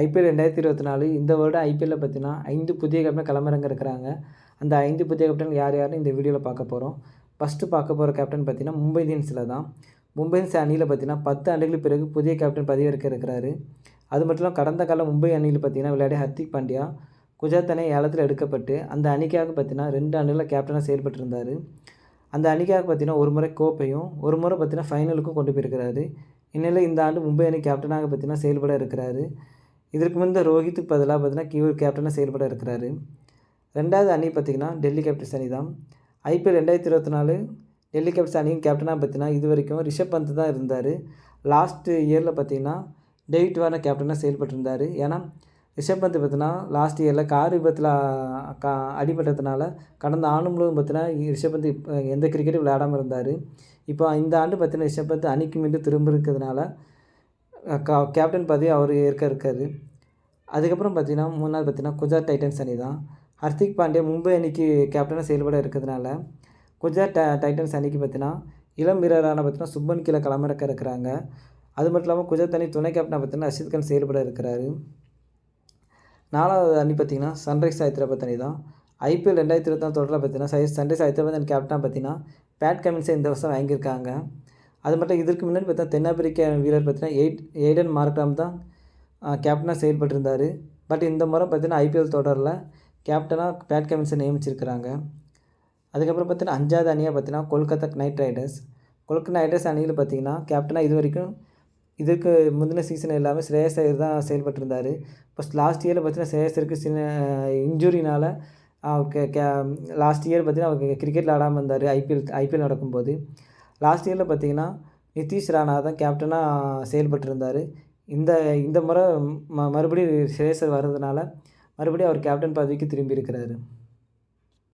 IPL ரெண்டாயிரத்தி இருபத்தி நாலு இந்த வருடம் ஐபிஎல்லில் பார்த்தீங்கன்னா ஐந்து புதிய கேப்டன் களமிறங்க இருக்கிறாங்க. அந்த ஐந்து புதிய கேப்டன் யார் யாருன்னு இந்த வீடியோவில் பார்க்க போகிறோம் ஃபஸ்ட்டு பார்க்க போகிற கேப்டன் பார்த்தீங்கன்னா மும்பை இந்தியன்ஸில் தான். மும்பை இந்தியன்ஸ் அணியில் பார்த்தீங்கன்னா பத்து ஆண்டுகளுக்கு பிறகு புதிய கேப்டன் பதவியேற்க இருக்கிறாரு. அது மட்டும் இல்லாமல் கடந்த காலம் மும்பை அணியில் பார்த்தீங்கன்னா விளையாடிய ஹர்திக் பாண்டியா குஜராத் அணி ஏலத்தில் எடுக்கப்பட்டு அந்த அணிக்காக பார்த்தீங்கன்னா ரெண்டு ஆண்டுகளில் கேப்டனாக செயல்பட்டிருந்தார். அந்த அணிக்காக பார்த்தீங்கன்னா ஒரு முறை கோப்பையும் ஒரு முறை பார்த்தீங்கன்னா ஃபைனலுக்கும் கொண்டு போயிருக்கிறாரு. இந்நிலையில் இந்த ஆண்டு மும்பை அணி கேப்டனாக பார்த்தீங்கன்னா செயல்பட இருக்கிறாரு. இதற்கு முந்த ரோஹித்துக்கு பதிலாக பார்த்தீங்கன்னா கியூர் கேப்டனாக செயல்பட இருக்கிறாரு. ரெண்டாவது அணி பார்த்திங்கன்னா டெல்லி கேபிட்டல்ஸ் அணி தான். ஐபிஎல் ரெண்டாயிரத்தி இருபத்தி நாலு டெல்லி கேபிட்டல்ஸ் அணியும் கேப்டனாக பார்த்தீங்கன்னா இது வரைக்கும் ரிஷப் பந்த் தான் இருந்தார். லாஸ்ட்டு இயரில் பார்த்தீங்கன்னா டேவிட் வார்னர் கேப்டனாக செயல்பட்டிருந்தார் ஏன்னா ரிஷப் பந்த் பார்த்தீங்கன்னா லாஸ்ட் இயரில் கார் விபத்தில் கா அடிபட்டதுனால கடந்த ஆண்டு முழுவதும் பார்த்தீங்கன்னா ரிஷப் பந்த் இப்போ எந்த கிரிக்கெட்டும் விளையாடாமல் இருந்தார். இப்போ இந்த ஆண்டு பார்த்தீங்கன்னா ரிஷப் பந்த் அணிக்கு மீண்டும் திரும்ப இருக்கிறதுனால கா கேப்டன் பதவி அவர் ஏற்க இருக்கார். அதுக்கப்புறம் பார்த்தீங்கன்னா மூணாவது பார்த்தீங்கன்னா குஜராத் டைட்டன்ஸ் அணி தான். ஹர்திக் பாண்டியா மும்பை அணிக்கு கேப்டனாக செயல்பட இருக்கிறதுனால குஜராத் டைட்டன்ஸ் அணிக்கு பார்த்தீங்கன்னா இளம் வீரரான பார்த்தீங்கன்னா சுப்பன் கீழே களமிறக்க இருக்கிறாங்க. அது மட்டும் இல்லாமல் குஜராத் அணி துணை கேப்டனாக பார்த்தீங்கன்னா ரஷித் கான் செயல்பட இருக்கிறாரு. நாலாவது அணி பார்த்திங்கன்னா சன்ரைஸ் ஹைதராபாத் அணி தான். ஐபிஎல் ரெண்டாயிரத்தி இருபத்தி தொடரில் பார்த்தீங்கன்னா சன்ரைஸ் ஹைதராபாத் அணி கேப்டனாக பார்த்தீங்கன்னா பேட் கமின்ஸை இந்த வருஷம் வாங்கியிருக்காங்க. அது மட்டும் இதற்கு முன்னாடி பார்த்தா தென்னாப்பிரிக்க வீரர் பார்த்தீங்கன்னா எயிட் எய்டன் மார்க்ராம் தான் கேப்டனாக செயல்பட்டிருந்தார். பட் இந்த முறை பார்த்தீங்கன்னா ஐபிஎல் தொடரில் கேப்டனாக பேட் கமின்ஸை நியமிச்சிருக்கிறாங்க. அதுக்கப்புறம் பார்த்தீங்கன்னா அஞ்சாவது அணியாக பார்த்தீங்கன்னா Kolkata Knight Riders Kolkata Knight Riders அணியில் பார்த்தீங்கன்னா கேப்டனாக இது வரைக்கும் இதுக்கு முந்தின சீசன் எல்லாமே ஸ்ரேயஸ் ஐயர் தான் செயல்பட்டிருந்தார். இப்போ லாஸ்ட் இயரில் பார்த்தீங்கன்னா ஸ்ரேயஸருக்கு சின்ன இன்ஜுரினால் அவருக்கு கே லாஸ்ட் இயர் பார்த்தீங்கன்னா அவர் கிரிக்கெட்டில் ஆடாமல் இருந்தார். ஐபிஎல் ஐபிஎல் நடக்கும்போது. லாஸ்ட் இயரில் பார்த்தீங்கன்னா நிதிஷ் ராணா தான் கேப்டனாக செயல்பட்டிருந்தார். இந்த இந்த முறை ம மறுபடியும் ஸ்ரேயஸர் வர்றதுனால மறுபடியும் அவர் கேப்டன் பதவிக்கு திரும்பி இருக்கிறாரு.